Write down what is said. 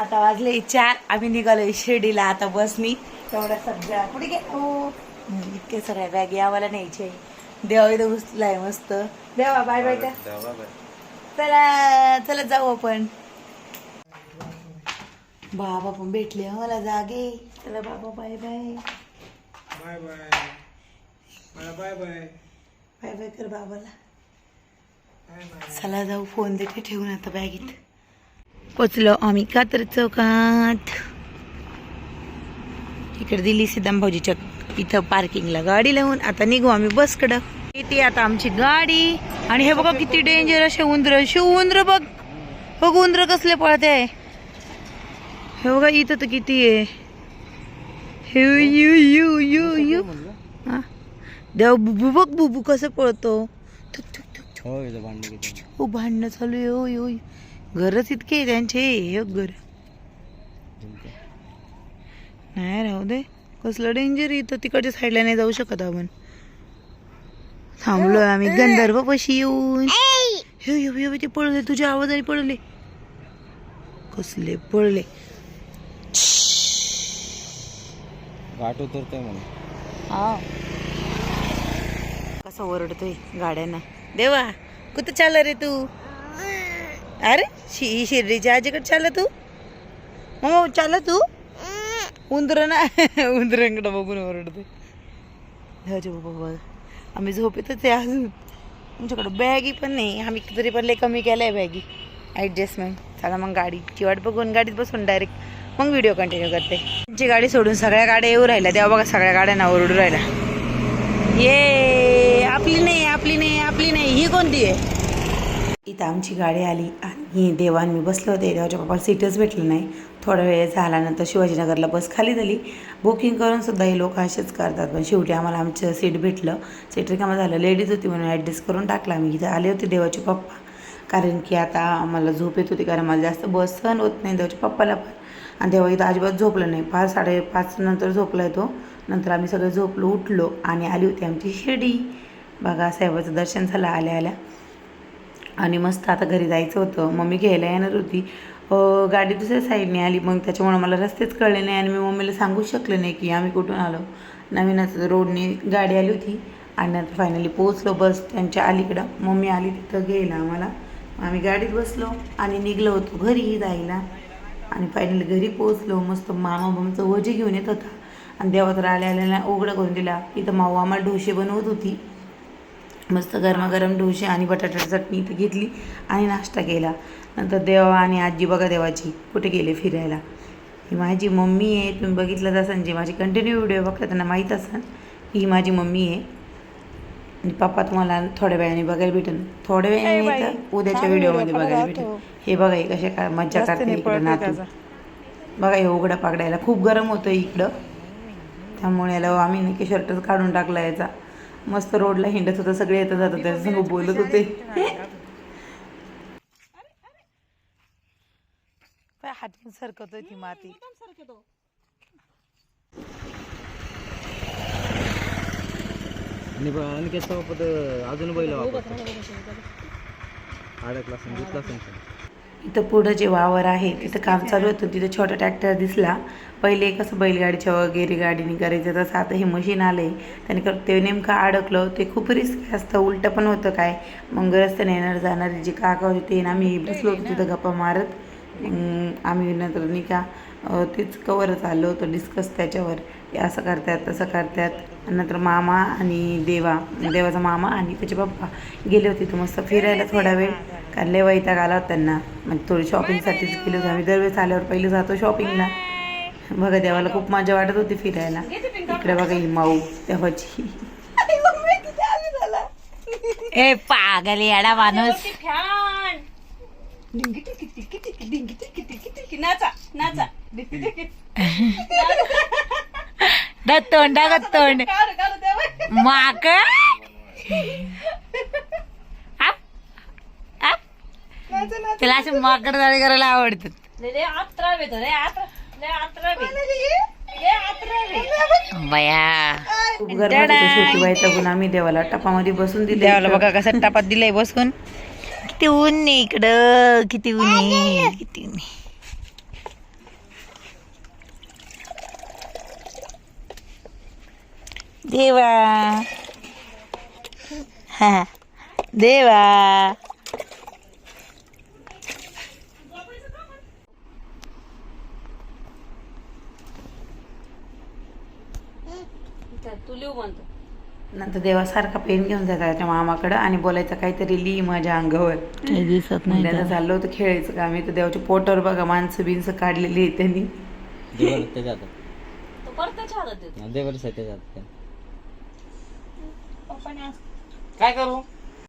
आता वाजले चार. आम्ही निघालो शिर्डीला. आता बसनी तेवढ्या सगळ्या पुढे गे हो इतके सगळ्या बॅग आम्हाला न्यायचे देवा इथं घुसलाय मस्त. देवा बाय बाय त्या. चला चला जाऊ आपण. बाबा पण भेटले मला जागे. चला बाबा बाय बाय बाय बाय मला बाय बाय बाय बाय कर बाबाला. चला जाऊ फोन देते ठेवून आता बॅगेत पोचलो. आम्ही कात्र चौकात. इकडे दिली सिद्धम भाऊजीच्या इथं पार्किंगला गाडी लावून आता निघू आम्ही बसकडं. येते आता आमची गाडी. आणि हे बघा किती डेंजर असे उंदर. शे उंदर बघ. बघ उंदर कसले पळते. हे बघा इथं तर किती आहे. हे यू यू यू यू. देव बुबू बघ बुबू कसं पळतो. थुक थुक थुक हो भांडण किती चालू आहे. घरच इतके त्यांचे. एक घर. नाही राहू दे. कसलं डेंजर इथं. तिकडच्या साईडला नाही जाऊ शकत आपण. थांबलोय आम्ही. गंधर्व पशी येऊन. हे हे, हे, हे, ते पळले. तुझ्या आवाजाने पळले. कसले पळले. घाट उतरतोय म्हणून. कसा ओरडतोय गाड्यांना. देवा कुठं चाल रे तू? अरे शि शिर्डीच्या आजीकडे चाल तू. हो चाल तू. उंदर ना उंदरांकडे बघून ओरडते. देवाचे बाबा आम्ही झोपेतच आहे अजून. आमच्याकडे बॅगी पण नाही. आम्ही तरी पण लय कमी केलं आहे बॅगी. ॲडजस्टमेंट चला मग गाडीची वाट बघून गाडीत बसून डायरेक्ट मग व्हिडिओ कंटिन्यू करते. त्यांची गाडी सोडून सगळ्या गाड्या येऊ राहिल्या. तेव्हा बघा सगळ्या गाड्यांना ओरडू राहिल्या. ये आपली नाही आपली नाही आपली नाही. ही कोणती आहे? इथं आमची गाडी आली आणि देवान मी बसले होते. देवाच्या पप्पाला सीटच भेटलं नाही. थोडा वेळ झाल्यानंतर शिवाजीनगरला बस खाली झाली. बुकिंग करून सुद्धा हे लोक असेच करतात. पण शेवटी आम्हाला आमचं सीट भेटलं. सीट रिकामा झालं. लेडीज होती म्हणून ॲडजस्ट करून टाकला आम्ही. इथं आले होते देवाचे पप्पा. कारण की आता आम्हाला झोप येत होती. कारण मला जास्त बस सहन होत नाही देवाच्या पप्पाला पण. आणि तेव्हा इथं अजिबात झोपलं नाही. पाच साडेपाच नंतर झोपला तो नंतर आम्ही सगळे झोपलो उठलो आणि आली होती आमची शिर्डी. बघा साहेबाचं दर्शन झालं. आल्या आल्या. आणि मस्त आता घरी जायचं होतं. मम्मी घ्यायला येणार होती. गाडी दुसऱ्या साईडने आली. मग त्याच्यामुळे मला रस्तेच कळले नाही आणि मी मम्मीला सांगू शकले नाही की आम्ही कुठून आलो. नवीनच रोडने गाडी आली होती आणि नंतर फायनली पोहोचलो बस त्यांच्या अलीकडं. मम्मी आली तिथं घ्यायला आम्हाला. आम्ही गाडीत बसलो आणि निघलो होतो घरी जायला. आणि फायनली घरी पोहोचलो. मस्त मामा ममचं वजे घेऊन येत होता. आणि देवा तर आल्या आल्याला उघडं करून दिला. इथं माऊ आम्हाला ढोसे बनवत होती. मस्त गरमागरम डोसे आणि बटाट्याची चटणी इथे घेतली आणि नाश्ता केला. नंतर देवा आणि आजी बघा देवाची कुठे गेले फिरायला? ही माझी मम्मी आहे तुम्ही बघितलं असाल जे माझी कंटिन्यू व्हिडिओ बघता त्यांना माहीत असेल की ही माझी मम्मी आहे. आणि पप्पा तुम्हाला थोड्या वेळाने बघायला भेटेल थोड्या वेळाने तर उद्याच्या व्हिडिओमध्ये बघायला भेटेल हे बघा हे कसे काय मज्जा करते इकडं नातू. बघा हे उघडा पागडायला खूप गरम होतं इकडं. त्यामुळे याला आम्ही नाही की शर्टच काढून टाकला याचा. मस्त रोडला हिंडत होतं सगळे येतं जात होते त्याच्यासंग बोलत होते. हात सरकतोय ती माती? आणि कसं वापरत अजून बैल वापरतो. अडकला संगीतला असेल. इथं पुढं जे वावर आहे तिथं काम चालू होतं तिथं छोटा ट्रॅक्टर दिसला. पहिले कसं बैलगाडीच्या वगैरे गाडीने करायचं तसं आता हे मशीन आलं आहे त्याने कर ते नेमकं अडकलं. ते खूप रिस्क असतं. उलटं पण होतं काय. मग रस्त्याने येणार जाणारे जे काका होते ते ना आम्ही बसलो होतो तिथं गप्पा मारत. आम्ही नंतर नाही का तेच कवरच आलो होतं डिस्कस त्याच्यावर. हे असं करतात तसं करतात नंतर मामा आणि देवा देवाचा मामा आणि त्याचे पप्पा गेले होते. तर मस्त फिरायला थोडा वेळ. कारण लय वैताग आला होता त्यांना. म्हणजे थोडी शॉपिंगसाठीच गेलो होतो. आम्ही दरवेळेस आल्यावर पहिले जातो शॉपिंगला बघा देवाला खूप मजा वाटत होती फिरायला. इकडे बघा ही माऊ देवाची ए पागल येडा माणूस. दत्तोंड दत्तोंड माक त्याला असे माकड जाळे करायला आवडतात. बया. शेवटी आम्ही देवाला टपामध्ये बसून दिले देवाला बघा कसा टपात दिलाय बसून. किती ऊन आहे इकडं किती ऊन किती ऊन देवा. हा देवा तू लिहू म्हणतो. नंतर देवासारखा पेन घेऊन जायचा त्याच्या मामाकडं आणि बोलायचं काहीतरी लिही माझ्या अंगावर. काही दिसत मग त्याचं चाललं होतं खेळायचं का? आम्ही तर देवाच्या पोटावर बघा माणसं बिनसं काढलेली आहे त्यांनी. देवर त्याच्यात तो परत त्याच्या हातात देतो. त्याच्यात पप्पाने पप्पा काय करू?